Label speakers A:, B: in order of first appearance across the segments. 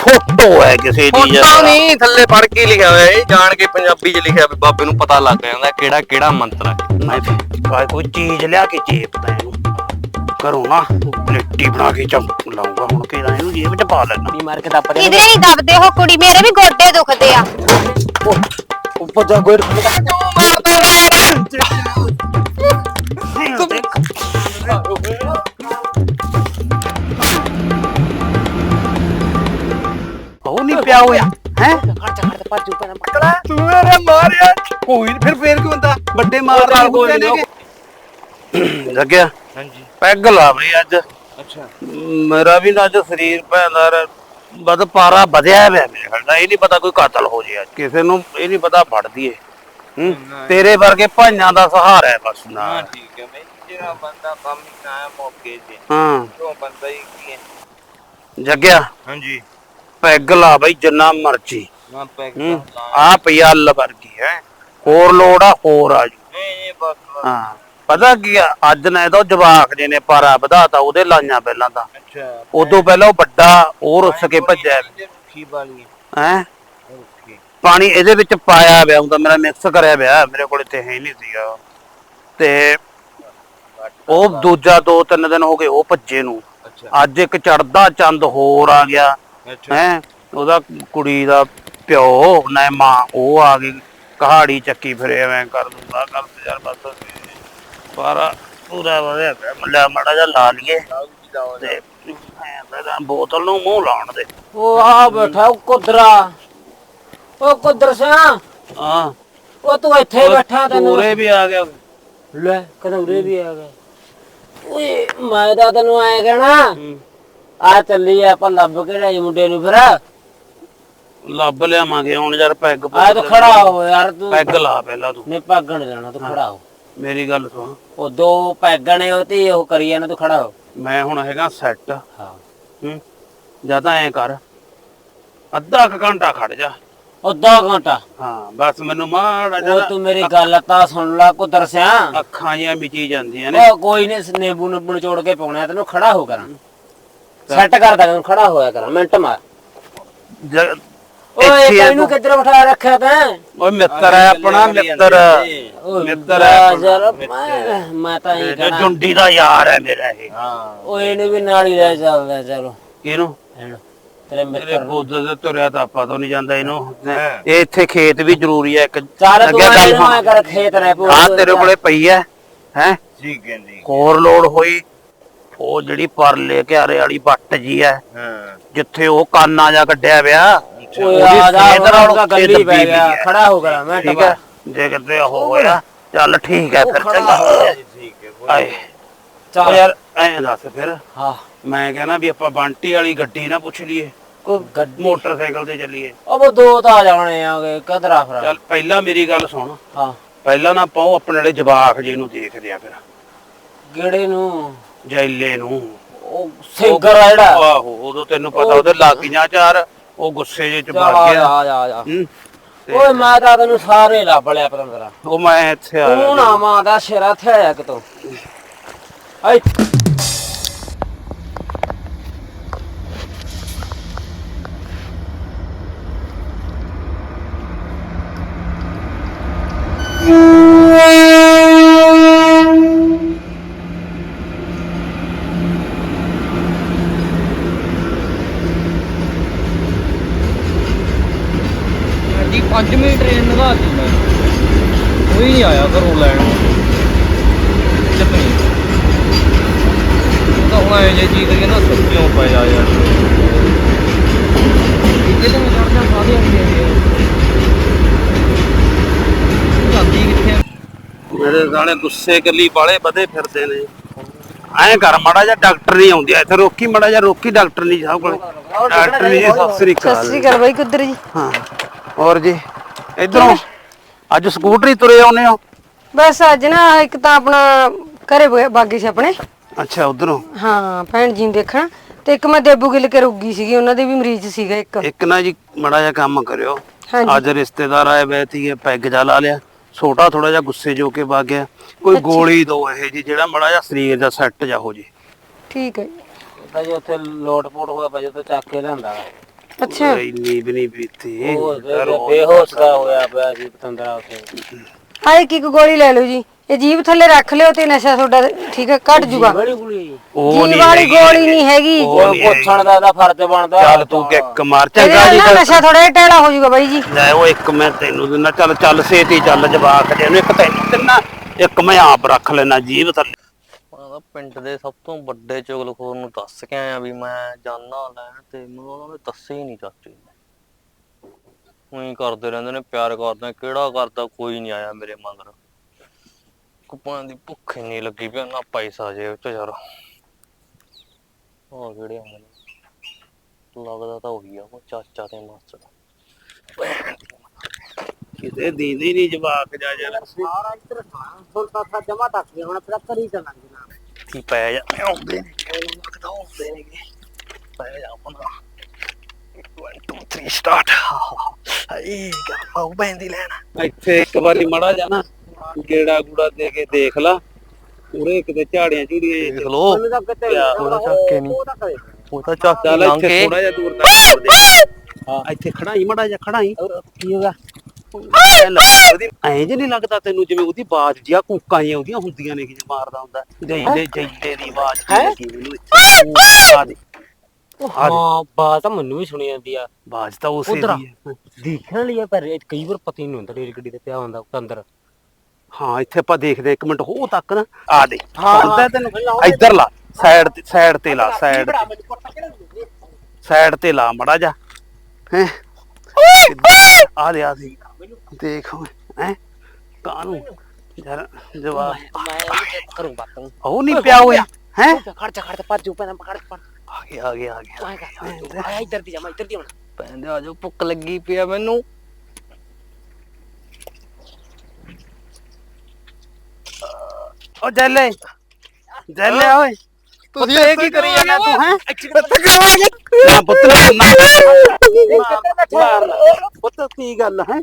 A: Photo ਹੈ ਕਿਸੇ ਦੀ
B: photo
A: ਯਾਰ।
B: ਨਹੀਂ ਥੱਲੇ ਫੜ ਕੇ ਲਿਖਿਆ ਹੋਇਆ ਇਹ ਜਾਣ ਕੇ ਪੰਜਾਬੀ 'ਚ ਲਿਖਿਆ ਵੀ ਬਾਬੇ ਨੂੰ ਪਤਾ ਲੱਗ ਜਾਂਦਾ ਕਿਹੜਾ ਕਿਹੜਾ ਮੰਤਰ ਹੈ।
A: ਮੈਂ ਭਾਈ ਕੋਈ ਚੀਜ਼ ਲਿਆ ਕੇ ਚੇਪਦਾ ਇਹਨੂੰ ਕਰੋ ਨਾ ਪਲੇਟੀ ਬਣਾ ਕੇ ਚੰਪ ਲਾਉਂਗਾ ਹੁਣ ਕਿਹਦਾ ਇਹਨੂੰ ਜੇਬ ਚ ਪਾ ਲੈਣਾ।
C: ਕੁੜੀ ਮਾਰ ਕੇ ਦੱਪ ਦੇ
D: ਕਿਧਰੇ ਨਹੀਂ ਦਬਦੇ ਹੋ ਕੁੜੀ ਮੇਰੇ ਵੀ ਗੋਡੇ ਦੁਖਦੇ ਆ।
C: ਉੱਪਰ ਜਾ ਗੋੜ
A: ਉਹ ਨਹੀਂ ਪਿਆ ਹੋਇਆ ਹੈ?
C: ਖਰਚ ਖਰਚ ਭੱਜੂ ਪੈਣਾ ਪਕੜਾ
A: ਤੂੰ ਮੇਰੇ ਮਾਰਿਆ। ਕੋਈ ਨੀ, ਫਿਰ ਫੇਰ ਕਿਉਂ ਹੁੰਦਾ? ਵੱਡੇ ਮਾਰਦਾ
C: ਕੋਈ
A: ਕੁੱਤੇ
C: ਨੀ,
A: ਨੇ ਲੱਗਿਆ?
B: ਹਾਂਜੀ।
A: ਪੈਗ ਲਾ ਬਈ ਅੱਜ।
B: ਅੱਛਾ।
A: ਮੇਰਾ ਵੀ ਨਾ ਅੱਜ ਸਰੀਰ ਭੈਂਦਾ ਬਦ ਪਾਰਾ ਵਧਿਆ ਪਿਆ ਮੇਰੇ ਖਿਆਲ ਨਾਲ। ਇਹ ਨਹੀਂ ਪਤਾ ਕੋਈ ਕਾਤਲ ਹੋ ਜੇ ਅੱਜ। ਕਿਸੇ ਨੂੰ ਇਹ ਨਹੀਂ ਪਤਾ ਫੜ ਦੀਏ ਹੂੰ? ਤੇਰੇ ਵਰਗੇ ਭਾਈਆਂ ਦਾ ਸਹਾਰਾ ਹੈ ਬਸ ਨਾ।
B: ਹਾਂ ਠੀਕ ਹੈ ਬਈ। ਜਿਹੜਾ ਬੰਦਾ ਕੰਮ ਹੀ ਨਾ ਹੈ ਮੌਕੇ ਤੇ।
A: ਹਾਂ।
B: ਉਹ ਬੰਦਾ ਹੀ ਕੀ ਹੈ।
A: ਜੱਗਿਆ।
B: ਹਾਂਜੀ।
A: ਪੈਗ ਲਾ ਬਈ ਜਿੰਨਾ ਮਰਜ਼ੀ।
B: ਪੈਕ
A: ਹੂੰ? ਆ ਪਈ ਅੱਲ ਵਰਗੀ ਹੈ ਹੋਰ ਲੋੜ ਆ ਹੋਰ ਆ ਜੂ।
B: ਨਹੀਂ ਨਹੀਂ ਬਸ ਬਸ।
A: ਹਾਂ। ਪਤਾ ਕੀ ਆ ਅੱਜ ਨਾ ਇਹਦਾ ਜਵਾਕ ਜੇ ਨੇ ਪਾਰਾ ਵਧਾਤਾ ਉਹਦੇ ਲਾਈਆਂ ਪਹਿਲਾਂ ਤਾਂ।
B: ਅੱਛਾ
A: ਉਦੋਂ ਪਹਿਲਾਂ ਉਹ ਵੱਡਾ ਉਹ ਰੁੱਸ ਕੇ ਭੱਜਿਆ।
B: ਵਾਲੀ
A: ਹੈ? ਪਾਣੀ ਇਹਦੇ ਵਿੱਚ ਪਾਇਆ ਪਿਆ ਹੁੰਦਾ ਮੇਰਾ ਮਿਕਸ ਕਰਿਆ ਪਿਆ ਮੇਰੇ ਕੋਲ ਤੇ ਹੈ ਹੀ ਨਹੀਂ ਸੀਗਾ। ਤੇ ਉਹ ਦੂਜਾ ਦੋ ਤਿੰਨ ਦਿਨ ਹੋ ਗਏ ਉਹ ਭੱਜੇ ਨੂੰ।
B: ਅੱਛਾ।
A: ਅੱਜ ਇੱਕ ਚੜਦਾ ਚੰਦ ਹੋਰ ਆ ਗਿਆ। ਹੈ ਉਹਦਾ ਕੁੜੀ ਦਾ ਪਿਓ ਨਾ ਮਾਂ ਉਹ ਆ ਗਈ ਕਹਾੜੀ ਚੱਕੀ ਫਿਰੇ ਐਵੇਂ ਕਰ ਦੂੰਗਾ ਕਰ ਤੇ ਯਾਰ ਬਸ। ਪਰ ਪੂਰਾ ਵਧਿਆ ਪਿਆ ਮੱਲਾ ਮੜਾ ਜਾ ਲਾ ਲਈਏ। ਤੇ ਐਂ ਤਾਂ ਬੋਤਲ ਨੂੰ ਮੂੰਹ ਲਾਉਣ ਦੇ।
C: ਉਹ ਆ ਬੈਠਾ ਉਹ ਕੁਦਰਾ। ਉਹ ਕੁਦਰ ਸਿਆ।
A: ਹਾਂ।
C: ਉਹ ਤੂੰ ਇੱਥੇ ਬੈਠਾ ਤੈਨੂੰ।
A: ਪੂਰੇ ਵੀ ਆ ਗਿਆ।
C: ਲੈ ਕਦੂਰੇ ਵੀ ਆ ਗਏ। ਓਏ ਮੈਂ ਤਾਂ ਤੈਨੂੰ ਆਇਆ ਕਹਿਣਾ ਆ ਚੱਲੀ ਆਪਾਂ ਲੱਭ ਕੇ ਲੈ ਮੁੰਡੇ ਨੂੰ ਫਿਰ। ਆ
A: ਲੱਭ ਲਿਆਵਾਂਗੇ ਹੁਣ ਯਾਰ ਪੈਗ
C: ਤਾਂ ਖੜਾ ਹੋ ਯਾਰ ਤੂੰ
A: ਪੈਗ ਲਾ ਪਹਿਲਾਂ ਤੂੰ।
C: ਨੇ ਪਾਗਣ ਜਾਣਾ ਤੂੰ ਖੜਾ ਹੋ।
A: ਮੇਰੀ ਗੱਲ ਸੁਣ।
C: ਉਹ ਦੋ ਪੈਗਣੇ ਉਹ ਤੇ ਉਹ ਕਰੀ ਜਾਣਾ ਤੂੰ ਖੜਾ ਹੋ।
A: ਮੈਂ ਹੁਣ ਹੈਗਾ ਸੈੱਟ।
C: ਹਾਂ।
A: ਹੂੰ ਜਾਂ ਤਾਂ ਐ ਕਰ ਅੱਧਾ ਕੁ ਘੰਟਾ ਖੜ ਜਾ।
C: ਉਹ ਦੋ ਘੰਟਾ।
A: ਹਾਂ ਬਸ ਮੈਨੂੰ ਮਾੜਾ
C: ਉਹ
A: ਜਿਹਾ
C: ਤੂੰ ਮੇਰੀ ਗੱਲ ਤਾਂ ਸੁਣ ਲੈ ਕੁਦਰ ਸਿਆ।
A: ਅੱਖਾਂ ਜਿਹੀਆਂ ਮਿਚੀ ਜਾਂਦੀਆਂ ਨੇ।
C: ਉਹ ਕੋਈ ਨਹੀਂ ਨਿੰਬੂ ਨਿੰਬੂ ਨਿਚੋੜ ਕੇ ਪਾਉਣਾ ਤੈਨੂੰ ਖੜਾ ਹੋ ਕਰਾਂ। ਸੈੱਟ ਕਰਦਾ ਤੈਨੂੰ ਖੜਾ ਹੋਇਆ ਕਰਾਂ ਮਿੰਟ ਮਾਰ।
A: ਜ-
C: ਓਏ
A: ਇੱਥੇ
C: ਤੈਨੂੰ ਕਿੱਧਰ ਬਿਠਾ ਰੱਖਿਆ ਤੈਂ?
A: ਓਏ ਮਿੱਤਰ ਹੈ ਆਪਣਾ ਮਿੱਤਰ।
C: ਓਏ
A: ਮਿੱਤਰ ਹੈ
C: ਯਾਰ ਮੈਂ ਮੈਂ ਤਾਂ ਇਹ ਕਹਣਾ।
A: ਜੁੰਡੀ ਦਾ ਯਾਰ ਹੈ ਮੇਰਾ ਇਹ।
B: ਹਾਂ।
C: ਓਏ ਇਹਨੂੰ ਵੀ ਨਾਲ ਹੀ ਲੈ ਚੱਲਦਾ ਚਲੋ।
A: ਕਿਹਨੂੰ?
C: ਇਹਨੂੰ ਤੇਰੇ
A: ਮੇਰੇ
C: ਮਿੱਤਰ
A: ਬੁੱਧ ਦੇ ਤੁਰਿਆ ਤਾਂ ਆਪਾਂ ਤੋਂ ਨਹੀਂ ਜਾਂਦਾ ਇਹਨੂੰ। ਇਹ ਇੱਥੇ ਖੇਤ ਵੀ ਜ਼ਰੂਰੀ ਹੈ ਇੱਕ
C: ਚੱਲ ਤੂੰ ਇਹਨੂੰ
A: ਸੁਣ।
C: ਕਰ ਖੇਤ ਰਹਿ ਪੂ
A: ਹਾਂ ਤੇਰੇ ਕੋਲੇ ਪਈ ਹੈ ਹੈ?
B: ਠੀਕ ਹੈ ਜੀ।
A: ਹੋਰ ਲੋੜ ਹੋਈ ਉਹ ਜਿਹੜੀ ਪਰਲੇ ਘਿਆਰੇ ਵਾਲੀ ਵੱਟ ਜੀ ਹੈ
B: ਹਾਂ।
A: ਜਿੱਥੇ ਉਹ ਕਾਨਾ ਜਾ ਕੱਢਿਆ ਪਿਆ ਉਹਦੀ ਨਾਲ
C: ਗੱਲੀ ਪੈ
A: ਦੱਬੀ
C: ਗਿਆ। ਖੜਾ ਹੋ ਮੈਂ
A: ਠੀਕ ਹੈ ਜੇ ਕਿਤੇ ਉਹ ਹੋਇਆ ਚੱਲ ਠੀਕ ਹੈ ਫਿਰ
C: ਖੜਾ
A: ਚੰਗਾ।
B: ਠੀਕ ਹੈ
A: ਆਏ। ਉਹ
C: ਚੱਲ।
A: ਯਾਰ ਐਂ ਦੱਸ ਫਿਰ
C: ਹਾਂ।
A: ਮੈਂ ਕਹਿੰਦਾ ਵੀ ਆਪਾਂ ਬੰਟੀ ਵਾਲੀ ਗੱਡੀ ਨਾ ਪੁੱਛ ਲਈਏ ਕੋਈ
C: ਗੱਡੀ
A: ਮੋਟਰਸਾਈਕਲ ਤੇ ਚੱਲੀਏ।
C: ਉਹ ਉਹ ਦੋ ਤਾਂ ਆ ਜਾਣੇ ਆਗੇ ਕਦਰਾ ਫਰਾ।
A: ਚੱਲ ਪਹਿਲਾਂ ਮੇਰੀ ਗੱਲ ਸੁਣ।
C: ਹਾਂ।
A: ਪਹਿਲਾਂ ਨਾ ਪਾਉ ਆਪਣੇ ਵਾਲੇ ਜਵਾਕ ਜੀ ਨੂੰ ਦੇਖਦੇ ਆ ਫਿਰ।
C: ਗੇੜੇ ਨੂੰ?
A: ਜੈਲੇ ਨੂੰ।
C: ਉਹ ਸਿੰਗਰ ਆ ਜਿਹੜਾ।
A: ਆਹੋ ਉਦੋਂ ਤੈਨੂੰ ਪਤਾ ਉਹਦੇ ਲਾਗੀਆਂ ਚਾਰ ਉਹ ਗੁੱਸੇ ਜਿਹੇ ਚ
C: ਜਾ
A: ਵੜ
C: ਆ
A: ਗਿਆ।
C: ਜਾ ਆ ਜਾ, ਆ ਜਾ।
A: ਹੂੰ। ਤੇ
C: ਓਏ ਮੈਂ ਤਾਂ ਤੈਨੂੰ ਸਾਰੇ ਲੱਭ ਲਿਆ ਪਤੰਦਰਾ
A: ਉਹ ਮੈਂ ਇੱਥੇ ਆ
C: ਤੂੰ ਨਾ ਮਾਂ ਦਾ ਸ਼ੇਰਾ ਥੇ ਆਇਆ ਕਿਤੋਂ ਆਈ
E: ਜੀ 5 ਮਿੰਟ ਟ੍ਰੇਨ ਲਗਾ ਦਿੱਤੀ ਮੈਂ ਕੋਈ ਨਹੀਂ ਆਇਆ ਘਰੋਂ ਲੈਣ। ਚੱਪਣੀ। ਤਾਂ ਹੁਣ ਐਂ ਜੇ ਜੀ ਕਰੀਏ ਨਾ ਸੱਚਿਓ ਪੈ ਜਾ ਯਾਰ ਇਹ ਤਾਂ ਮੈਂ ਚੜਦਾ ਸਾਰੇ ਆਉਂਦੇ ਆ ਜਾਂਦੀ ਕਿੱਥੇ?
A: ਮੇਰੇ ਸਾਲੇ ਗੁੱਸੇ ਕੱਲੀ ਬਾਲੇ ਵਧੇ ਫਿਰਦੇ ਨੇ। ਐਂ ਕਰ ਮਾੜਾ ਜਿਹਾ ਡਾਕਟਰ ਨਹੀਂ ਆਉਂਦੀ। ਇੱਥੇ ਰੋਕੀ ਮਾੜਾ ਜਿਹਾ ਰੋਕੀ ਡਾਕਟਰ ਨਹੀਂ ਸਾਹਿਬ ਕੋਲ। ਡਾਕਟਰ ਨਹੀਂ ਜੀ ਸਤਿ ਸ੍ਰੀ
D: ਸਤਿ
A: ਅਕਾਲ
D: ਸ੍ਰੀ ਅਕਾਲ ਬਾਈ ਕੁਦਰ ਜੀ।
A: ਹਾਂ। ਹੋਰ ਜੀ ਇਧਰੋਂ ਅੱਜ ਸਕੂਟਰੀ ਤੁਰੇ ਆਉਨੇ ਹੋ।
D: ਬਸ ਅੱਜ ਨਾ ਇੱਕ ਤਾਂ ਆਪਣਾ ਘਰੇ ਬ- ਬਾਗੀ ਸੀ ਆਪਣੇ।
A: ਅੱਛਾ ਉਧਰੋਂ?
D: ਹਾਂ ਭੈਣ ਜੀ ਨੂੰ ਦੇਖਣ। ਤੇ ਇੱਕ ਮੈਂ ਦੇਬੂ ਗਿਲ ਕੇ ਰੁੱਗੀ ਸੀਗੀ ਉਹਨਾਂ ਦੇ ਵੀ ਮਰੀਜ਼ ਸੀਗਾ ਇੱਕ।
A: ਇੱਕ ਨਾ ਜੀ ਮਾੜਾ ਜਿਹਾ ਕੰਮ ਕਰਿਓ।
D: ਹਾਂਜੀ।
A: ਅੱਜ ਰਿਸ਼ਤੇਦਾਰ ਆਏ ਵੇ ਤੀ ਪੈਗ ਜਾ ਲਾ ਲਿਆ। ਛੋਟਾ ਥੋੜਾ ਜਿਹਾ ਗੁੱਸੇ ਜੋ ਕੇ ਵਗ ਗਿਆ। ਕੋਈ ਗੋਲੀ ਦੋ ਇਹ ਜੀ ਜਿਹੜਾ ਮਾੜਾ ਜਿਹਾ ਸਰੀਰ ਦਾ ਸੈੱਟ ਜਾ ਹੋ ਜੇ।
D: ਠੀਕ ਹੈ। ਜੀ।
C: ਤਾਂ ਜੇ ਉੱਥੇ ਲੋਟ ਪੋਟ ਹੋਇਆ ਪਿਆ ਜਦੋਂ ਚੱਕ ਕੇ ਲਿਆਂਦਾ।
D: ਅੱਛਾ।
A: ਇੰਨੀ ਵੀ ਨਹੀਂ ਪੀਤੀ
C: ਉਹ ਬੇਹੋਸ਼ ਦਾ ਹੋਇਆ ਪਿਆ ਸੀ ਪਤੰਦਰਾ ਉੱਥੇ।
D: ਆਏ ਕੀ ਗੋਲੀ ਲੈ ਲਓ ਜੀ। ਇਹ ਜੀਭ ਥੱਲੇ ਰੱਖ ਲਿਓ ਤੇ ਨਸ਼ਾ ਤੁਹਾਡਾ ਠੀਕ ਹੈ ਘਟ ਜੂਗਾ।
C: ਬੜੀ ਕੁੜੀ
A: ਉਹ
D: ਜੀਭ
A: ਨਹੀਂ
D: ਵਾਲੀ
A: ਹੈਗੀ।
D: ਗੋਲੀ ਨਹੀਂ ਹੈਗੀ।
A: ਉਹ
C: ਉਹ
A: ਨਹੀਂ ਹੈਗੀ।
C: ਪੁੱਛਣ ਦਾ ਦਾ ਫਰਜ਼ ਬਣਦਾ।
A: ਚੱਲ ਤੂੰ ਕਿੱਕ ਮਾਰ
D: ਇਹਦੇ
A: ਚੰਗਾ
D: ਨਾਲ
A: ਜੀ
D: ਨਾ ਨਸ਼ਾ ਥੋੜਾ ਜਿਹਾ ਟੈੜਾ ਹੋ ਜੂਗਾ ਬਾਈ ਜੀ।
A: ਲੈ ਉਹ ਇੱਕ ਮੈਂ ਤੈਨੂੰ ਦਿੰਦਾ। ਚੱਲ ਚੱਲ ਛੇਤੀ ਚੱਲ ਜਵਾਕ ਜੇ ਨੂੰ। ਇੱਕ ਤੈਨੂੰ ਦਿੰਦਾ। ਇੱਕ ਮੈਂ ਆਪ ਰੱਖ ਲੈਣਾ ਜੀਭ ਥੱਲੇ।
F: ਪਿੰਡ ਦੇ ਸਭ ਤੋਂ ਵੱਡੇ ਚੁਗਲਖੋਰ ਨੂੰ ਦੱਸ ਕੇ ਆਇਆ ਵੀ ਮੈਂ ਜਾਨਾ ਲੈਣ ਤੇ ਮੈਨੂੰ ਉਹਨਾਂ ਨੇ ਦੱਸੇ ਹੀ ਨਹੀਂ ਚਾਚੇ ਉਹੀ ਕਰਦੇ ਰਹਿੰਦੇ ਨੇ ਪਿਆਰ ਕਰਦੇ ਕਿਹੜਾ ਕਰਦਾ ਕੋਈ ਨਹੀਂ ਆਇਆ ਮੇਰੇ ਮਗਰ। ਕੁਪਾਂ ਦੀ ਭੁੱਖ ਹੀ ਨਹੀਂ ਲੱਗੀ ਵੀ ਨਾ ਪੈਸਾ ਜੇਬ ਚ ਯਾਰ। ਹੋਰ ਕਿਹੜੇ ਨੇ? ਲੱਗਦਾ ਤਾਂ ਉਹੀ ਆ ਉਹ ਚਾਚਾ ਤੇ ਮਾਸਟਰ।
A: ਕਿਤੇ ਦੀਦੀ ਨਹੀਂ ਜਵਾਕ ਜਾ ਯਾਰ।
C: ਸਾਰਾ ਇੱਧਰ ਹੁਣ ਤਾਂ ਜਮਾ ਤੱਕ ਗਿਆ ਹੁਣ ਫਿਰ ਕਰੀ ਚੱਲਾਂਗੇ ਨਾ।
A: ਕੀ ਪੈ ਜਾ ਆਉਂਦੇ ਨੇ। ਲੱਗਦਾ ਆਉਂਦੇ ਨੇ ਪੈ ਜਾ ਆਪਣਾ। 1 2 3 ਸਟਾਰਟ ਹਾਈ ਗਾਉ ਬੈਂਦੀ ਲੈਣਾ। ਇੱਥੇ ਇੱਕ ਵਾਰੀ ਮੜਾ ਜਾਣਾ ਗੇੜਾ ਗੂੜਾ ਦੇ ਕੇ ਦੇਖ ਲਾ। ਉਰੇ ਕਿਤੇ ਝਾੜੀਆਂ ਝੂੜੀਆਂ
F: ਦੇਖ ਲੋ ਉਹਦਾ ਚੱਕੇ ਨਹੀਂ।
C: ਉਹ ਤਾਂ
F: ਚੱਕ
A: ਚੱਲ
F: ਲੰਘ
A: ਇੱਥੇ
F: ਕੇ।
A: ਥੋੜਾ ਜਿਹਾ ਦੂਰ ਤੱਕ ਦੇ ਹਾਂ ਇੱਥੇ ਖੜਾਈ ਮੜਾ ਜਾ ਖੜਾਈ
C: ਕੀ ਹੋਗਾ
A: ਐਂ ਜੇ ਨਹੀਂ ਲੱਗਦਾ ਤੈਨੂੰ ਜਿਵੇਂ ਉਹਦੀ ਬਾਜ ਜਿਆ ਕੂਕਾਂ ਜਿਹੀਆਂ ਉਹਦੀਆਂ ਹੁੰਦੀਆਂ ਨੇ ਕਿ ਜੇ ਮਾਰਦਾ ਹੁੰਦਾ। ਜੈਲੇ ਜੈਲੇ ਦੀ ਆਵਾਜ਼
C: ਹੈਂ?
A: ਆ ਦੇ
C: ਹਾਂ ਬਾਤ ਤਾਂ ਮੈਨੂੰ ਵੀ ਸੁਣੀ ਜਾਂਦੀ ਆ।
A: ਬਾਜ ਤਾਂ ਉਸੇ
C: ਉੱਧਰ।
A: ਦੀ ਹੈ
C: ਦੇਖਣ ਲਈ ਆ, ਪਰ ਇਹ ਕਈ ਵਾਰ ਪਤਾ ਹੀ ਨਹੀਂ ਹੁੰਦਾ ਰੇਲ ਗੱਡੀ ਤੇ ਪਿਆ ਹੁੰਦਾ ਉਹ ਅੰਦਰ।
A: ਹਾਂ ਇੱਥੇ ਆਪਾਂ ਦੇਖਦੇ ਇੱਕ ਮਿੰਟ ਹੋ ਤੱਕ ਨਾ। ਆ ਦੇ
C: ਹਾਂ।
A: ਤੈਨੂੰ। ਇੱਧਰ ਲਾ ਸਾਈਡ ਤੇ ਸਾਈਡ ਤੇ ਲਾ ਸਾਈਡ ਸਾਈਡ ਤੇ ਲਾ ਮੜਾ ਜਾ ਹੈ? ਆ? ਦੇ ਆ ਦੇ। ਦੇਖ ਹੈ? ਕਾਨੂੰ ਜਰਾ ਜਵਾਬ।
C: ਮੈਂ ਕਰੂੰ ਬਾਤਾਂ।
A: ਉਹ ਨਹੀਂ ਪਿਆ ਹੋਇਆ ਹੈ?
C: ਖੜ ਜਾ ਖੜ ਜਾ ਭੱਜ ਜੂ ਪੈਣਾ ਖੜ ਪੜ
A: ਆ ਗਿਆ ਆ ਗਿਆ ਆ ਗਿਆ
C: ਆਇਆ ਇੱਧਰ ਦੀ ਜਾ ਮੈਂ ਇੱਧਰ ਦੀ ਆਉਣਾ
F: ਪੈਂਦੇ ਆ ਜੋ ਭੁੱਖ ਲੱਗੀ ਪਈ ਆ ਮੈਨੂੰ।
A: ਓ ਜੈਲੇ ਜੈਲੇ ਓਏ। ਪੁੱਤ ਇਹ ਕੀ ਕਰੀ ਜਾਂਦਾ ਤੂੰ ਹੈ? ਨਾ ਪੁੱਤ ਨਾ ਪੁੱਤ ਕੀ ਗੱਲ ਹੈ?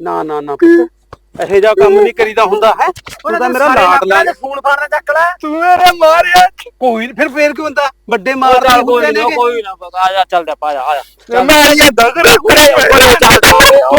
A: ਨਾ ਨਾ ਨਾ ਪੁੱਤ। ਇਹੋ ਜਿਹਾ ਕੰਮ ਨਹੀਂ ਕਰੀਦਾ ਹੁੰਦਾ ਹੈ? ਤੂੰ ਤਾਂ ਮੇਰਾ ਲਾਡਲਾ ਫੋਨ ਫਾੜਨਾ ਚੱਕ ਲੈ। ਤੂੰ ਮੇਰੇ ਮਾਰਿਆ। ਕੋਈ ਨੀ, ਫਿਰ ਫੇਰ ਕੀ ਹੁੰਦਾ? ਵੱਡੇ ਮਾਰ ਨਾਲ
C: ਕੋਈ
A: ਹੁੰਦੇ
C: ਨਾ। ਕੋਈ ਨਾ ਆ ਜਾ ਚੱਲ ਜਾ ਪਾ ਜਾ ਆ ਜਾ।
A: ਮਾਰੀਆ ਦਗੜਾ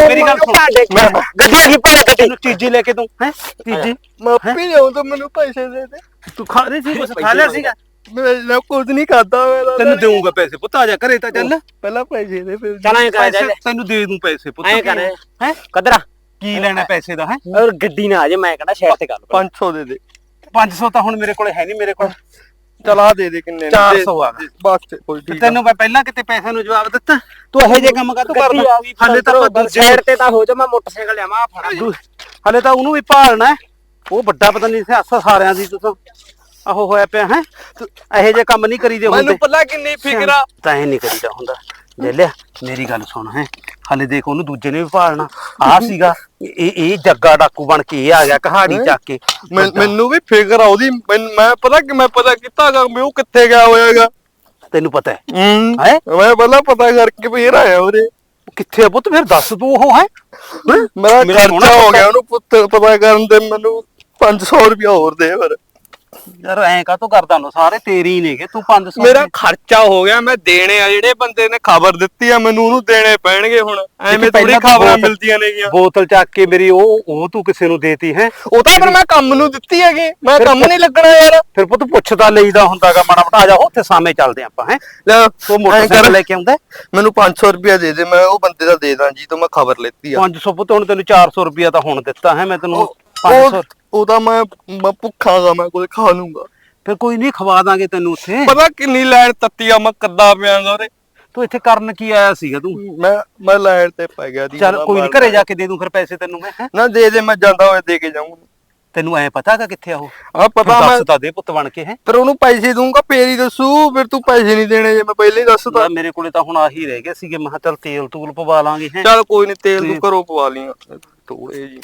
A: ਮੇਰੀ ਗੱਲ ਸੁਣ। ਮੈਂ ਗੱਡੀ ਆ ਗਈ ਪਾ ਗੱਡੀ ਨੂੰ ਚੀਜ਼ੀ ਲੈ ਕੇ ਤੂੰ ਹੈ? ਚੀਜ਼ੀ?
F: ਮਾਪੀ ਲਿਆਉਂ ਤਾਂ ਮੈਨੂੰ ਪੈਸੇ ਦੇ ਦੇ।
A: ਤੂੰ ਖਾ ਰਹੀ ਸੀ ਕੁਛ ਖਾ ਲਿਆ ਸੀਗਾ?
F: ਮੈਂ ਕੁਝ ਨਹੀਂ ਖਾਦਾ ਮੈਂ
A: ਤੈਨੂੰ ਦੇਊਂਗਾ ਪੈਸੇ ਪੁੱਤ ਆ ਜਾ ਘਰੇ ਤਾਂ ਚੱਲ।
F: ਪਹਿਲਾਂ ਪੈਸੇ ਦੇ ਫਿਰ।
C: ਚੱਲ ਐਂ ਕਰ ਜਾ
A: ਤੈਨੂੰ ਦੇ ਦੂੰ ਪੈਸੇ ਪੁੱਤ।
C: ਐਂ ਕਰ।
A: ਹੈ?
C: ਕਦਰਾ?
A: ਕੀ ਲੈਣਾ ਪੈਸੇ ਦਾ ਹੈ?
C: ਔਰ ਗੱਡੀ ਨਾ ਆ ਜੇ ਮੈਂ ਕਹਿੰਦਾ ਸ਼ਹਿਰ ਤੇ ਗੱਲ
F: 500 ਦੇ ਦੇ।
A: 500 ਤਾਂ ਹੁਣ ਮੇਰੇ ਕੋਲੇ ਹੈ ਨਹੀਂ ਮੇਰੇ ਕੋਲ।
F: ਚਲਾ ਦੇ ਦੇ ਕਿੰਨੇ
A: 400 ਆ।
F: ਬਸ ਕੋਈ ਠੀਕ।
A: ਤੈਨੂੰ ਮੈਂ ਪਹਿਲਾਂ ਕਿਤੇ ਪੈਸਿਆਂ ਨੂੰ ਜਵਾਬ ਦਿੱਤਾ। ਤੂੰ ਇਹੋ ਜਿਹੇ ਕੰਮ ਕਰ ਤੂੰ ਕਰਦਾ ਹਲੇ ਤਾਂ ਆਪਾਂ ਦੂਜੇ
C: ਸ਼ਹਿਰ ਤੇ ਤਾਂ ਹੋ ਜਾ ਮੈਂ ਮੋਟਰਸਾਈਕਲ ਲਿਆਵਾਂ ਫੜਾ।
A: ਹਲੇ ਤਾਂ ਉਹਨੂੰ ਵੀ ਭਾਲਣਾ। ਉਹ ਵੱਡਾ ਪਤਾ ਨਹੀਂ ਸਿਆਸਾ ਸਾਰਿਆਂ ਦੀ ਤੂੰ ਤਾਂ ਆਹੋ ਹੋਇਆ ਪਿਆ ਹੈ? ਇਹੋ ਜਿਹੇ ਕੰਮ ਨਹੀਂ ਕਰੀਦੇ ਹੁੰਦੇ।
F: ਮੈਨੂੰ ਪਤਾ ਕਿੰਨੀ ਫਿਕਰ
A: ਤਾਂ ਇਹ ਨਹੀਂ ਕਰੀਦਾ ਹੁੰਦਾ। ਲੈ ਲਿਆ ਮੇਰੀ ਗੱਲ ਸੁਣ ਹੈ। ਹਲੇ ਦੇਖ ਉਹਨੂੰ ਦੂਜੇ ਨੇ ਵੀ ਭਾਲਣਾ। ਆ ਸੀਗਾ ਇਹ ਇਹ ਜੱਗਾ ਡਾਕੂ ਬਣ ਕੇ ਇਹ ਆ ਗਿਆ ਕਹਾੜੀ ਚੱਕ ਕੇ।
F: ਮੈਨ- ਮੈਨੂੰ ਵੀ ਫਿਕਰ ਆ ਉਹਦੀ। ਮੈਂ ਪਤਾ ਕਿ ਮੈਂ ਪਤਾ ਕੀਤਾ ਗਾ ਵੀ ਉਹ ਕਿੱਥੇ ਗਿਆ ਹੋਇਆਗਾ।
A: ਤੈਨੂੰ ਪਤਾ ਹੈ?
F: ਮੈਂ ਪਹਿਲਾਂ ਪਤਾ ਕਰਕੇ ਫੇਰ ਆਇਆ ਉਹਦੇ
A: ਕਿੱਥੇ ਆ ਪੁੱਤ? ਫਿਰ ਦੱਸ ਤੂੰ ਉਹ ਹੈ?
F: ਮੇਰਾ
A: ਮੇਰਾ ਸੋਹਣਾ
F: ਖਰਚਾ ਹੋ। ਗਿਆ ਉਹਨੂੰ ਪੁੱਤ ਪਤਾ ਕਰਨ ਦੇ ਮੈਨੂੰ 500 ਰੁਪਇਆ ਹੋਰ ਦੇ ਫਿਰ।
A: ਯਾਰ ਐਂ ਕਾ ਕਰਦਾ ਨੂੰ ਸਾਰੇ ਤੇਰੀ ਨੇਗੇ ਤੂੰ 500
F: ਮੇਰਾ ਖਰਚਾ ਹੋ ਗਿਆ ਮੈਂ ਦੇਣੇ ਆ ਜਿਹੜੇ ਬੰਦੇ ਨੇ ਖਬਰ ਦਿੱਤੀ ਆ ਮੈਨੂੰ ਉਹਨੂੰ ਦੇਣੇ ਪੈਣਗੇ ਹੁਣ। ਐਵੇਂ ਥੋੜੀ
A: ਪਹਿਲਾਂ ਤਾਂ
F: ਖਬਰਾਂ
A: ਬੋਤਲ-
F: ਮਿਲਦੀਆਂ ਨੇਗੀਆਂ।
A: ਬੋਤਲ ਚੱਕ ਕੇ ਮੇਰੀ ਉਹ ਉਹ ਤੂੰ ਕਿਸੇ ਨੂੰ ਦੇਤੀ ਹੈ?
F: ਉਹ ਤਾਂ ਫਿਰ ਮੈਂ ਕੰਮ ਨੂੰ ਦਿੱਤੀ ਹੈਗੀ। ਮੈਂ ਕੰਮ ਨਹੀਂ ਲੱਗਣਾ ਯਾਰ।
A: ਫਿਰ ਪੁੱਤ ਪੁੱਛਦਾ ਲਈਦਾ ਹੁੰਦਾਗਾ ਮਾੜਾ ਮੋਟਾ। ਜਾ ਉੱਥੇ ਸਾਹਮਣੇ ਚੱਲਦੇ ਆਪਾਂ ਹੈ?
F: ਲੈ
A: ਤੂੰ ਮੋਟਰਸਾਈਕਲ ਲੈ ਕੇ ਆਉਂਦਾ?
F: ਮੈਨੂੰ 500 ਰੁਪਇਆ ਦੇ ਦੇ ਮੈਂ ਉਹ ਬੰਦੇ ਦਾ ਦੇ ਦਾਂ ਜੀ ਤੋਂ ਮੈਂ ਖਬਰ ਲੈਤੀ ਆ।
A: 500 ਪੁੱਤ ਹੁਣ ਤੈਨੂੰ 400 ਰੁਪਿਆ ਤਾਂ ਹੁਣ ਦਿੱਤਾ ਹੈ ਮੈਂ ਤੈਨੂੰ
F: ਉਹ
A: 500
F: ਉਹ ਤਾਂ ਮੈਂ ਮੈਂ ਭੁੱਖਾ ਗਾ ਮੈਂ ਕੁਝ ਖਾ ਲੂੰਗਾ।
A: ਫਿਰ ਕੋਈ ਨਹੀਂ ਖਵਾ ਦਾਂਗੇ ਤੈਨੂੰ ਉੱਥੇ।
F: ਪਤਾ ਕਿੰਨੀ ਲਾਈਨ ਤੱਤੀ ਆ ਮੈਂ ਕੱਦਾ ਪਿਆਂਗਾ ਉਹਦੇ
A: ਤੂੰ ਇੱਥੇ ਕਰਨ ਕੀ ਆਇਆ ਸੀਗਾ ਤੂੰ?
F: ਮੈਂ ਮੈਂ ਲਾਈਨ ਤੇ ਪੈ ਗਿਆ ਦੀ
A: ਚੱਲ ਕੋਈ ਨਹੀਂ ਘਰੇ ਜਾ ਕੇ ਦੇ ਦੂੰ ਫਿਰ ਪੈਸੇ ਤੈਨੂੰ ਮੈਂ ਹੈਂ?
F: ਨਾ ਦੇ ਦੇ ਮੈਂ ਜਾਂਦਾ ਹੋਇਆ ਦੇ ਕੇ ਜਾਊਂਗਾ।
A: ਤੈਨੂੰ ਐ ਪਤਾਗਾ ਕਿੱਥੇ ਆ ਉਹ?
F: ਆ ਪਤਾ ਮੈਂ
A: ਦੱਸ ਤਾਂ ਦੇ ਪੁੱਤ ਬਣ ਕੇ ਹੈ।
F: ਫਿਰ ਉਹਨੂੰ ਪੈਸੇ ਦੂੰਗਾ ਫੇਰ ਹੀ ਦੱਸੂ ਫਿਰ ਤੂੰ ਪੈਸੇ ਨਹੀਂ ਦੇਣੇ ਜੇ ਮੈਂ ਪਹਿਲੇ ਹੀ ਦੱਸਦਾ
A: ਮੇਰੇ ਕੋਲੇ ਤਾਂ ਹੁਣ ਆਹੀ ਰਹਿ ਗਿਆ ਸੀਗੇ ਮੈਂ ਕਿਹਾ ਚੱਲ ਤੇਲ ਤੂਲ ਪਵਾ ਲਾਂਗੇ ਹੈ।
F: ਚੱਲ ਕੋਈ ਨਹੀਂ ਤੇਲ ਤੂੰ ਘਰੋਂ ਪਵਾ ਲੀਆਂ ਥੋੜੇ ਜੀ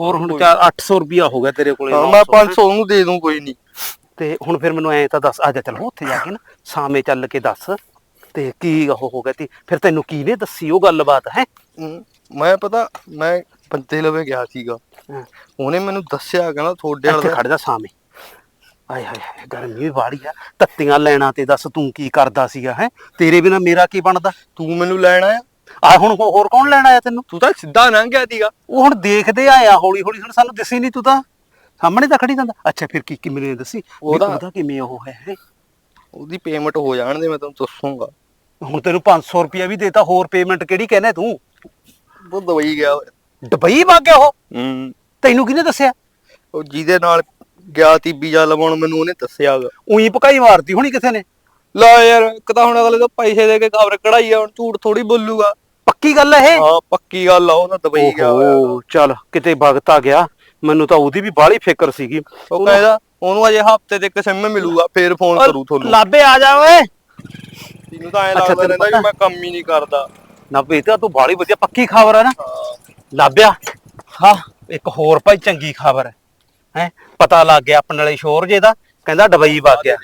A: ਹੋਰ ਹੁਣ 4 800 ਰੁਪਿਆ ਹੋ ਗਿਆ ਤੇਰੇ ਕੋਲੇ
F: ਹਾਂ,
A: 900
F: ਮੈਂ 500 ਨੂੰ ਦੇ ਦੂੰ ਕੋਈ ਨਹੀਂ।
A: ਤੇ ਹੁਣ ਫਿਰ ਮੈਨੂੰ ਐ ਤਾਂ ਦੱਸ ਆ ਜਾ ਚੱਲ ਉੱਥੇ ਜਾ ਕੇ ਨਾ ਸਾਵੇਂ ਚੱਲ ਕੇ ਦੱਸ ਤੇ ਕੀ ਉਹ ਹੋ ਗਿਆ ਤੀ ਫਿਰ ਤੈਨੂੰ ਕਿਹਨੇ ਦੱਸੀ ਉਹ ਗੱਲਬਾਤ ਹੈ?
F: ਮੈਂ ਪਤਾ ਮੈਂ ਬੰਦੇ ਲਵੇ ਗਿਆ ਸੀਗਾ। ਉਹਨੇ ਮੈਨੂੰ ਦੱਸਿਆ ਕਹਿੰਦਾ ਤੁਹਾਡੇ ਵਾਲਾ
A: ਖੜ ਜਾ ਸਾਵੇਂ। ਆਏ ਹਾਏ ਹਾਏ ਗਰਮੀ ਵੀ ਬਾੜੀ ਆ। ਤੱਤੀਆਂ ਲੈਣਾ ਤੇ ਦੱਸ ਤੂੰ ਕੀ ਕਰਦਾ ਸੀਗਾ ਹੈ? ਤੇਰੇ ਬਿਨਾ ਮੇਰਾ ਕੀ ਬਣਦਾ?
B: ਤੂੰ ਮੈਨੂੰ ਲੈਣ ਆਇਆ?
A: ਆ ਹੁਣ ਹੋ- ਹੋਰ ਕੌਣ ਲੈਣ ਆਇਆ ਤੈਨੂੰ?
B: ਤੂੰ ਤਾਂ ਸਿੱਧਾ ਲੰਘ ਗਿਆ ਸੀਗਾ
A: ਉਹ ਹੁਣ ਦੇਖਦੇ ਆਇਆ ਹੌਲੀ ਹੌਲੀ ਹੁਣ ਸਾਨੂੰ ਦਿਸੀ ਨਹੀਂ ਤੂੰ ਤਾਂ। ਸਾਹਮਣੇ ਤਾਂ ਖੜੀ ਜਾਂਦਾ। ਅੱਛਾ ਫਿਰ ਕੀ ਕੀ ਮੈਨੂੰ ਦੱਸੀ? ਵੀ
B: ਉਹਦਾ-
A: ਉਹਦਾ ਕਿਵੇਂ ਉਹ ਹੈ ਹੈਂ?
B: ਉਹਦੀ ਪੇਮੈਂਟ ਹੋ ਜਾਣ ਦੇ ਮੈਂ ਤੈਨੂੰ ਦੱਸੂਗਾ।
A: ਹੁਣ ਤੈਨੂੰ 500 ਰੁਪਇਆ ਵੀ ਦੇਤਾ ਹੋਰ ਪੇਮੈਂਟ ਕਿਹੜੀ ਕਹਿੰਦਾ ਤੂੰ?
B: ਉਹ ਦਵਾਈ ਗਿਆ ਹੋਇਆ।
A: ਦੁਬਈ ਵਗ ਗਿਆ ਉਹ?
B: ਹੂੰ।
A: ਤੈਨੂੰ ਕਿਹਨੇ ਦੱਸਿਆ?
B: ਉਹ ਜਿਹਦੇ ਨਾਲ ਗਿਆ ਤੀ ਵੀਜ਼ਾ ਲਵਾਉਣ ਮੈਨੂੰ ਉਹਨੇ ਦੱਸਿਆਗਾ
A: ਉਹੀ ਪਕਾਈ ਮਾਰਤੀ ਹੋਣੀ ਕਿਸੇ ਨੇ?
B: ਲਾ ਯਾਰ ਇੱਕ ਤਾਂ ਹੁਣ ਅਗਲੇ ਤੋਂ ਪੈਸੇ ਦੇ ਕੇ ਖਬਰ ਕਢਾਈ ਆ ਹੁਣ ਝੂਠ ਥੋੜੀ ਬੋਲੂਗਾ।
A: ਪੱਕੀ ਗੱਲ ਹੈ ਇਹ?
B: ਹਾਂ ਪੱਕੀ ਗੱਲ ਆ ਉਹ ਤਾਂ ਦੁਬਈ ਗਿਆ ਹੋਇਆ
A: ਓਹੋ ਚੱਲ ਕਿਤੇ ਵਕਤ ਆ ਗਿਆ ਮੈਨੂੰ ਤਾਂ ਉਹਦੀ ਵੀ ਬਾਹਲੀ ਫਿਕਰ ਸੀਗੀ।
B: ਉਹ ਕਹਿੰਦਾ ਉਹਨੂੰ ਅਜੇ ਹਫ਼ਤੇ ਤੇ ਇੱਕ ਸਿਮ ਮਿਲੂਗਾ ਫੇਰ ਫੋਨ ਕਰੂ ਤੁਹਾਨੂੰ।
A: ਲਾਬੇ ਆ ਜਾ ਓਏ।
B: ਤੈਨੂੰ ਤਾਂ ਐ ਲੱਗਦਾ ਰਹਿੰਦਾ? ਵੀ ਮੈਂ ਕੰਮ ਹੀ ਨਹੀਂ ਕਰਦਾ।
A: ਨਾ ਬੇਟਾ ਤੂੰ ਬਾਹਲੀ ਵਧੀਆ ਪੱਕੀ ਖਬਰ ਹੈ ਨਾ। ਲਾਬਿਆ ਹਾਂ ਇੱਕ ਹੋਰ ਭਾਈ ਚੰਗੀ ਖਬਰ ਹੈ। ਹੈ ਪਤਾ ਲੱਗ ਗਿਆ ਆਪਣੇ ਵਾਲੇ ਸ਼ੋਰ ਜੇ ਦਾ ਕਹਿੰਦਾ ਡਬਈ ਵਗ ਗਿਆ।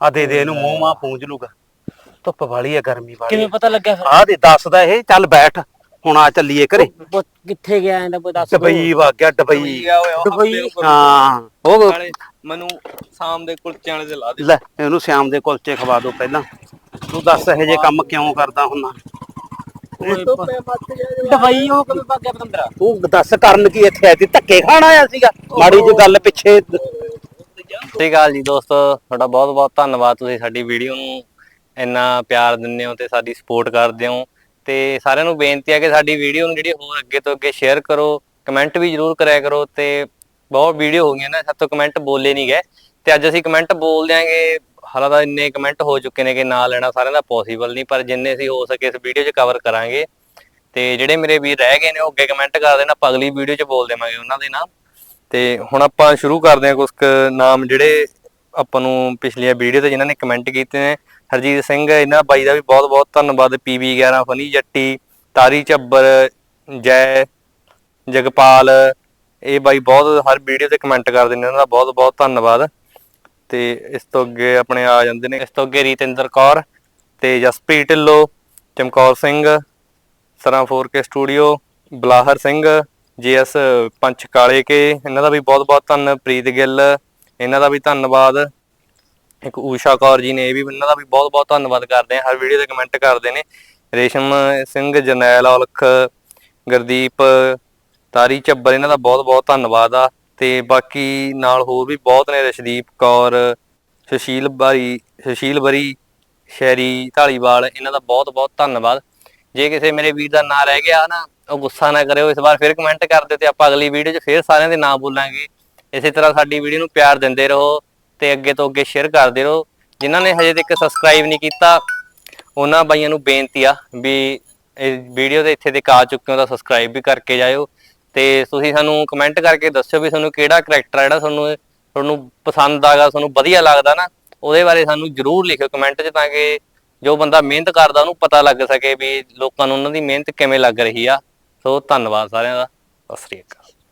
A: ਆ ਦੇ ਦੇ ਇਹਨੂੰ ਮੂੰਹ ਮਾ ਪੂੰਝ ਲੂਗਾ। ਧੁੱਪ ਵਾਲੀ ਹੈ ਗਰਮੀ ਵਾਲੀ।
C: ਕਿਵੇਂ ਪਤਾ ਲੱਗਿਆ ਫਿਰ?
A: ਆ ਦੇ ਦੱਸਦਾ ਇਹ ਚੱਲ ਬੈਠ। ਹੁਣ ਆ ਚੱਲੀਏ ਘਰੇ।
C: ਉਹ ਕਿੱਥੇ ਗਿਆ ਇਹਦਾ ਕੋਈ ਦੱਸ
A: ਡਬਈ ਵਗ ਗਿਆ ਡਬਈ
B: ਗਿਆ ਹੋਇਆ ਉਹ
C: ਦੁਬਈ।
B: ਹਫ਼ਤੇ ਕਰੂ।
A: ਹਾਂ। ਉਹ
B: ਨਾਲੇ ਮੈਨੂੰ ਸ਼ਾਮ ਦੇ ਕੁਲਚਿਆਂ ਵਾਲੇ ਤੇ ਲਾ ਦੇ।
A: ਲੈ ਇਹਨੂੰ ਸ਼ਾਮ ਦੇ ਕੁਲਚੇ ਖਵਾ ਦੋ ਪਹਿਲਾਂ। ਤੂੰ ਦੱਸ ਇਹ ਜੇ ਕੰਮ ਕਿਉਂ ਕਰਦਾ
C: ਦਵਾਈ ਉਹ ਗਿਆ ਪਤੰਦਰਾ?
A: ਤੂੰ ਦੱਸ ਕਰਨ ਕੀ ਇੱਥੇ ਆਈ ਤੀ ਧੱਕੇ ਖਾਣ ਆਇਆ ਸੀਗਾ? ਮਾੜੀ ਜੀ ਗੱਲ ਪਿੱਛੇ।
B: ਸਤਿ ਸ਼੍ਰੀ ਅਕਾਲ ਜੀ ਦੋਸਤੋ ਤੁਹਾਡਾ ਬਹੁਤ ਬਹੁਤ ਧੰਨਵਾਦ ਤੁਸੀਂ ਸਾਡੀ ਵੀਡੀਓ ਨੂੰ ਇੰਨਾ ਪਿਆਰ ਦਿੰਦੇ ਹੋ ਤੇ ਸਾਡੀ ਸਪੋਰਟ ਕਰਦੇ ਹੋ ਤੇ ਸਾਰਿਆਂ ਨੂੰ ਬੇਨਤੀ ਹੈ ਕਿ ਸਾਡੀ ਵੀਡੀਓ ਨੂੰ ਜਿਹੜੀ ਹੋਰ ਅੱਗੇ ਤੋਂ ਅੱਗੇ ਸ਼ੇਅਰ ਕਰੋ ਕਮੈਂਟ ਵੀ ਜਰੂਰ ਕਰਿਆ ਕਰੋ ਤੇ ਬਹੁਤ ਵੀਡੀਓ ਹੋ ਗਈਆਂ ਨਾ ਸਾਤੋਂ ਕਮੈਂਟ ਬੋਲੇ ਨਹੀਂ ਗਏ ਤੇ ਅੱਜ ਅਸੀਂ ਕਮੈਂਟ ਬੋਲ ਦਿਆਂਗੇ ਹਾਲਾਂ ਤਾਂ ਇੰਨੇ ਕਮੈਂਟ ਹੋ ਚੁੱਕੇ ਨੇ ਕਿ ਨਾਂ ਲੈਣਾ ਸਾਰਿਆਂ ਦਾ ਪੋਸੀਬਲ ਨਹੀਂ ਪਰ ਜਿੰਨੇ ਅਸੀਂ ਹੋ ਸਕੇ ਇਸ ਵੀਡੀਓ 'ਚ ਕਵਰ ਕਰਾਂਗੇ ਤੇ ਜਿਹੜੇ ਮੇਰੇ ਵੀਰ ਰਹਿ ਗਏ ਨੇ ਉਹ ਅੱਗੇ ਕਮੈਂਟ ਕਰ ਦੇਣਾ, ਆਪਾਂ ਅਗਲੀ ਵੀਡੀਓ 'ਚ ਬੋਲ ਦੇਵਾਂਗੇ ਉਹਨਾਂ ਦੇ ਨਾਮ ਤੇ ਹੁਣ ਆਪਾਂ ਸ਼ੁਰੂ ਕਰਦੇ ਹਾਂ ਕੁਝ ਨਾਮ ਜਿਹੜੇ ਆਪਾਂ ਨੂੰ ਪਿਛਲੀਆਂ ਵੀਡੀਓ ਤੇ ਜਿਨ੍ਹਾਂ ਨੇ ਕਮੈਂਟ ਕੀਤੇ ਨੇ, ਹਰਜੀਤ ਸਿੰਘ, ਇਹਨਾਂ ਬਾਈ ਦਾ ਵੀ ਬਹੁਤ ਬਹੁਤ ਧੰਨਵਾਦ ਪੀਬੀ 11 ਫਨੀ ਜੱਟੀ, ਤਾਰੀ ਚੱਬਰ ਜੈ, ਜਗਪਾਲ, ਇਹ ਬਾਈ ਬਹੁਤ ਹਰ ਵੀਡੀਓ ਤੇ ਕਮੈਂਟ ਕਰਦੇ ਨੇ ਇਹਨਾਂ ਦਾ ਬਹੁਤ ਬਹੁਤ ਧੰਨਵਾਦ। ਤੇ ਇਸ ਤੋਂ ਅੱਗੇ ਆਪਣੇ ਆ ਜਾਂਦੇ ਨੇ, ਇਸ ਤੋਂ ਅੱਗੇ ਰੀਤਿੰਦਰ ਕੌਰ ਤੇ Jaspreet Dhillon, Chamkaur Singh, Sran 4K studio Balahar Singh GS ਪੰਚ ਕਾਲੇ ਕੇ, ਇਹਨਾਂ ਦਾ ਵੀ ਬਹੁਤ ਬਹੁਤ ਧੰਨ, ਪ੍ਰੀਤ ਗਿੱਲ ਇਹਨਾਂ ਦਾ ਵੀ ਧੰਨਵਾਦ। ਇੱਕ ਊਸ਼ਾ ਕੌਰ ਜੀ ਨੇ ਇਹ ਵੀ ਇਹਨਾਂ ਦਾ ਵੀ ਬਹੁਤ ਬਹੁਤ ਧੰਨਵਾਦ ਕਰਦੇ ਆ ਹਰ ਵੀਡੀਓ ਤੇ ਕਮੈਂਟ ਕਰਦੇ ਨੇ। ਰੇਸ਼ਮ ਸਿੰਘ, ਜਰਨੈਲ ਔਲਖ, ਗੁਰਦੀਪ, ਤਾਰੀ ਚੱਬਰ ਇਹਨਾਂ ਦਾ ਬਹੁਤ ਬਹੁਤ ਧੰਨਵਾਦ ਆ। ਤੇ ਬਾਕੀ ਨਾਲ ਹੋਰ ਵੀ ਬਹੁਤ ਨੇ ਰਸ਼ਦੀਪ ਕੌਰ, ਸੁਸ਼ੀਲ ਬਾਰੀ, ਸੁਸ਼ੀਲ ਬਰੀ, ਸ਼ੈਰੀ ਢਾਲੀਵਾਲ ਇਹਨਾਂ ਦਾ ਬਹੁਤ ਬਹੁਤ ਧੰਨਵਾਦ। ਜੇ ਕਿਸੇ ਮੇਰੇ ਵੀਰ ਦਾ ਨਾਂ ਰਹਿ ਗਿਆ ਨਾ, ਉਹ ਗੁੱਸਾ ਨਾ ਕਰਿਓ। ਇਸ ਵਾਰ ਫਿਰ ਕਮੈਂਟ ਕਰ ਦਿਓ ਤੇ ਆਪਾਂ ਅਗਲੀ ਵੀਡੀਓ 'ਚ ਫਿਰ ਸਾਰਿਆਂ ਦੇ ਨਾਂ ਬੋਲਾਂਗੇ। ਇਸੇ ਤਰ੍ਹਾਂ ਸਾਡੀ ਵੀਡੀਓ ਨੂੰ ਪਿਆਰ ਦਿੰਦੇ ਰਹੋ ਤੇ ਅੱਗੇ ਤੋਂ ਅੱਗੇ ਸ਼ੇਅਰ ਕਰਦੇ ਰਹੋ। ਜਿਨ੍ਹਾਂ ਨੇ ਹਜੇ ਤੱਕ ਸਬਸਕ੍ਰਾਈਬ ਨਹੀਂ ਕੀਤਾ, ਉਹਨਾਂ ਬਾਈਆਂ ਨੂੰ ਬੇਨਤੀ ਆ ਵੀ ਇਹ ਵੀਡੀਓ ਦੇ ਇੱਥੇ ਤੱਕ ਆ ਚੁੱਕੇ ਹੋ ਤਾਂ ਸਬਸਕ੍ਰਾਈਬ ਵੀ ਕਰਕੇ ਜਾਇਓ ਤੇ ਤੁਸੀਂ ਸਾਨੂੰ ਕਮੈਂਟ ਕਰਕੇ ਦੱਸਿਓ ਵੀ ਤੁਹਾਨੂੰ ਕਿਹੜਾ ਕਰੈਕਟਰ ਆ ਜਿਹੜਾ ਤੁਹਾਨੂੰ ਤੁਹਾਨੂੰ ਪਸੰਦ ਆਗਾ ਤੁਹਾਨੂੰ ਵਧੀਆ ਲੱਗਦਾ ਨਾ, ਉਹਦੇ ਬਾਰੇ ਸਾਨੂੰ ਜਰੂਰ ਲਿਖਿਓ ਕਮੈਂਟ 'ਚ ਤਾਂ ਕਿ ਜੋ ਬੰਦਾ ਮਿਹਨਤ ਕਰਦਾ ਉਹਨੂੰ ਪਤਾ ਲੱਗ ਸਕੇ ਵੀ ਲੋਕਾਂ ਨੂੰ ਉਹਨਾਂ ਦੀ ਮਿਹਨਤ ਕਿਵੇਂ ਲੱਗ ਰਹੀ ਆ। ਸੋ ਧੰਨਵਾਦ ਸਾਰਿਆਂ ਦਾ। ਸਤਿ ਸ੍ਰੀ ਅਕਾਲ।